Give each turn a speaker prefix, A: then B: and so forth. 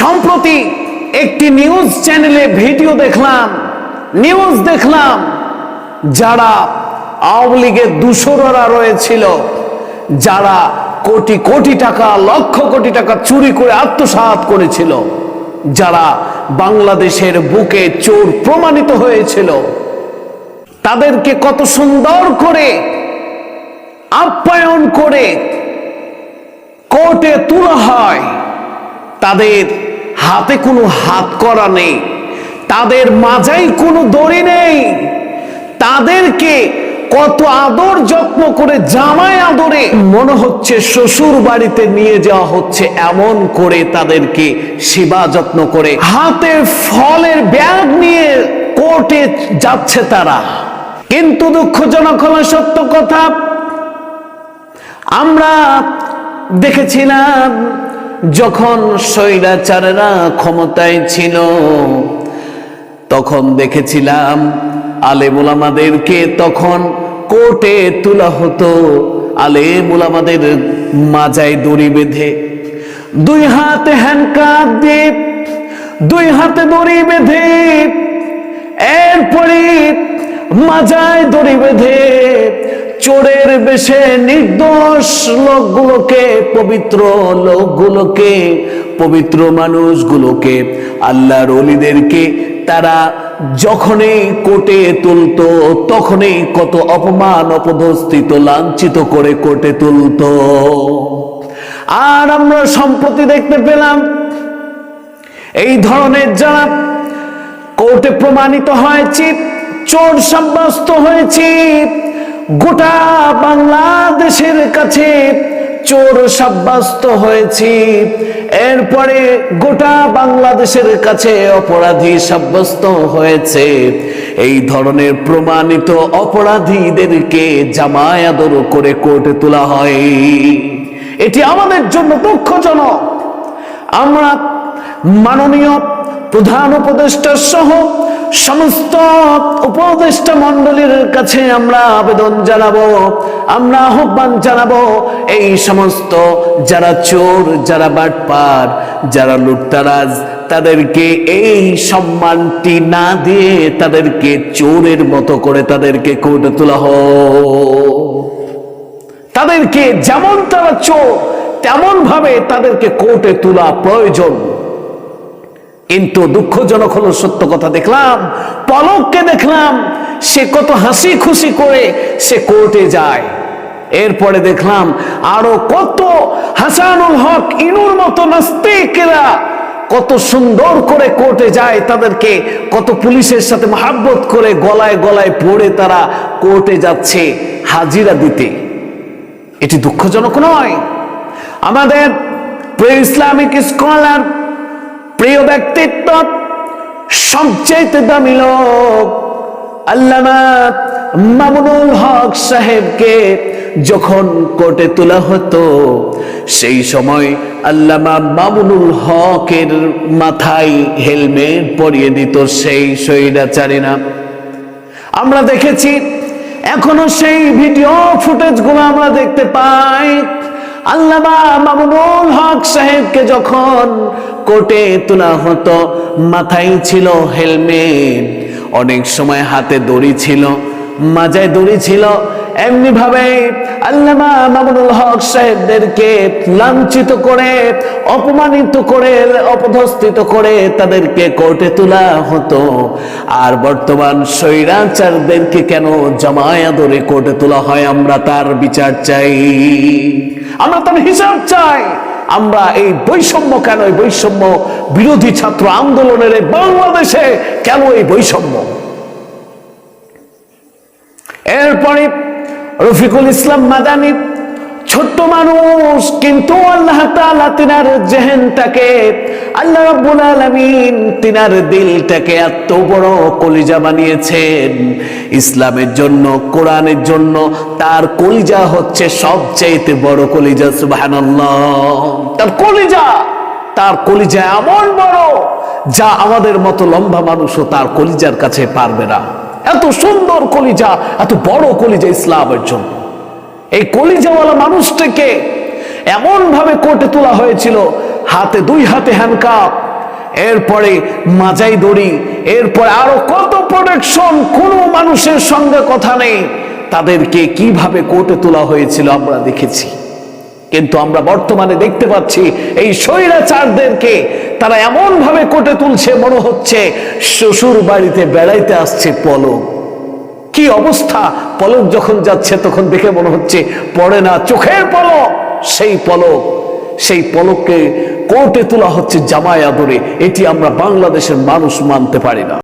A: সম্প্রতি একটি নিউজ চ্যানেলে ভিডিও দেখলাম, নিউজ দেখলাম যারা আওয়ামী লীগের দূষররা রয়েছিল, যারা কোটি কোটি টাকা, লক্ষ কোটি টাকা চুরি করে আত্মসাৎ করেছিল, যারা বাংলাদেশের বুকে চোর প্রমাণিত হয়েছিল, তাদেরকে কত সুন্দর করে আপ্যায়ন করে কোর্টে তোলা হয়, তাদের হাতে কোনো হাত করা নেই। তাদের মাঝাই কোনো দড়ি নেই। তাদেরকে কত আদর যত্ন করে, জামাই আদরে মনে হচ্ছে শ্বশুর বাড়িতে নিয়ে যাওয়া হচ্ছে, এমন করে তাদেরকে সেবা যত্ন করে। হাতে ফলের ব্যাগ নিয়ে কোর্টে যাচ্ছে তারা। কিন্তু দুঃখজনক হলো সত্য কথা, আমরা দেখেছিলাম যখন স্বৈরাচারেরা ক্ষমতায় ছিল, তখন দেখেছিলাম আলেমুলামাদেরকে তখন কোর্টে তোলা হতো। আলেমুলামাদের মাজায় দড়ি বেঁধে, দুই হাতে হ্যান্ডকাপ দিয়ে, দুই হাতে দড়ি বেঁধে, এরপরে মাজায় দড়ি বেঁধে চোরের বেশে নির্দোষ লোকগুলোকে, পবিত্র লোকগুলোকে, পবিত্র মানুষগুলোকে আল্লাহর অলিদেরকে তারা যখনই কোটে তুলতো, তখনই কত অপমান, অপদস্থিত, লাঞ্ছিত করে কোটে তুলতো। আর আমরা সম্প্রতি দেখতে পেলাম, এই ধরনের যারা কোর্টে প্রমাণিত হয়েছে চোর সাব্যস্ত হয়েছে গোটা বাংলাদেশের কাছে চোর সাব্যস্ত হয়েছি। এরপরে গোটা বাংলাদেশের কাছে অপরাধী সাব্যস্ত হয়েছে। এই ধরনের প্রমাণিত অপরাধীদেরকে জামায় আদর করে কোর্টে তোলা হয়। এটি আমাদের জন্য দুঃখজনক। আমরা মাননীয় প্রধান উপদেষ্টা সহ সমস্ত উপদেষ্টা মণ্ডলীর কাছে আমরা আবেদন জানাব, আমরা আহ্বান জানাব, এই সমস্ত যারা চোর, যারা বাটপার, যারা লুটতারাজ, তাদেরকে এই সম্মানটি না দিয়ে তাদেরকে চোরের মতো করে তাদেরকে কোর্টে তোলা তাদেরকে যেমন তারা চোর তেমন ভাবে তাদেরকে কোর্টে তোলা প্রয়োজন। কিন্তু দুঃখজনক হলো, সত্য কথা দেখলাম, পলককে দেখলাম, সে কত হাসি খুশি করে সে কোর্টে যায়। এরপরে দেখলাম, আরও কত হাসানুল হক, ইনুর মতো নাস্তিকেরা কত সুন্দর করে কোর্টে যায়, তাদেরকে কত পুলিশের সাথে মহাব্বত করে গলায় গলায় পড়ে তারা কোর্টে যাচ্ছে হাজিরা দিতে। এটি দুঃখজনক নয়। আমাদের প্রিয় ইসলামিক স্কলার প্রিয় ব্যক্তিত্ব সবচেয়ে দামি লোক আল্লামা মামুনুল হক সাহেবকে যখন কোর্টে তোলা হতো, সেই সময় আল্লামা মামুনুল হকের মাথায় হেলমেট পরিয়ে দিত সেই স্বৈরাচারীরা। আমরা দেখেছি, এখনও সেই ভিডিও ফুটেজগুলো আমরা দেখতে পাই। আল্লামা মামুনুল হক সাহেবকে যখন কোর্টে তোলা হতো, মাথায় ছিল হেলমেট, অনেক সময় হাতে দড়ি ছিল, মাজায় দড়ি ছিল এমনি ভাবে আল্লামা মামুনুল হক সাহেবদেরকে লাঞ্ছিত করে, অপমানিত করে অপধস্থিত করে তাদেরকে কোর্টে তোলা হতো। আর বর্তমান স্বৈরাচারদেরকে কেন জামায় আদরে কোর্টে তোলা হয় আমরা তার বিচার চাই? আমরা তার হিসাব চাই। আমরা এই বৈষম্য কেন, এই বৈষম্য বিরোধী ছাত্র আন্দোলনের এই বাংলাদেশে কেন এই বৈষম্য? এরপরে রফিকুল ইসলাম মাদানি, ছোট্ট মানুষ, কিন্তু আল্লাহ তালা তিনার জেহেনটাকে আল্লাহ রাব্বুল আলামিন তিনার দিলটাকে এত বড় কলিজা বানিয়েছেন। ইসলামের জন্য, কোরআনের জন্য তার কলিজা হচ্ছে সবচাইতে বড় কলিজা, সুবহানাল্লাহ। তার কলিজা তার কলিজা এমন বড় যা আমাদের মতো লম্বা মানুষও তার কলিজার কাছে পারবে না। এত সুন্দর কলিজা, এত বড় কলিজা ইসলামের জন্য। এই কলিজাওয়ালা মানুষটাকে এমন ভাবে কোর্টে তোলা হয়েছিল হাতে দুই হাতে হ্যান্ডকাপ এরপরে মাজাই দড়ি, এরপরে আরও কত প্রোটেকশন কোনো মানুষের সঙ্গে কথা নেই। তাদেরকে কীভাবে কোর্টে তোলা হয়েছিল আমরা দেখেছি। কিন্তু আমরা বর্তমানে দেখতে পাচ্ছি, এই স্বৈরাচারদেরকে তারা এমন ভাবে কোটে তুলছে, মনে হচ্ছে শ্বশুর বাড়িতে বেড়াইতে আসছে পলক। কি অবস্থা? পলক যখন যাচ্ছে, তখন দেখে মনে হচ্ছে পড়ে না, চোখের পলক, সেই পলক, সেই পলককে কোর্টে তোলা হচ্ছে জামায় আদরে এটি আমরা বাংলাদেশের মানুষ মানতে পারি না।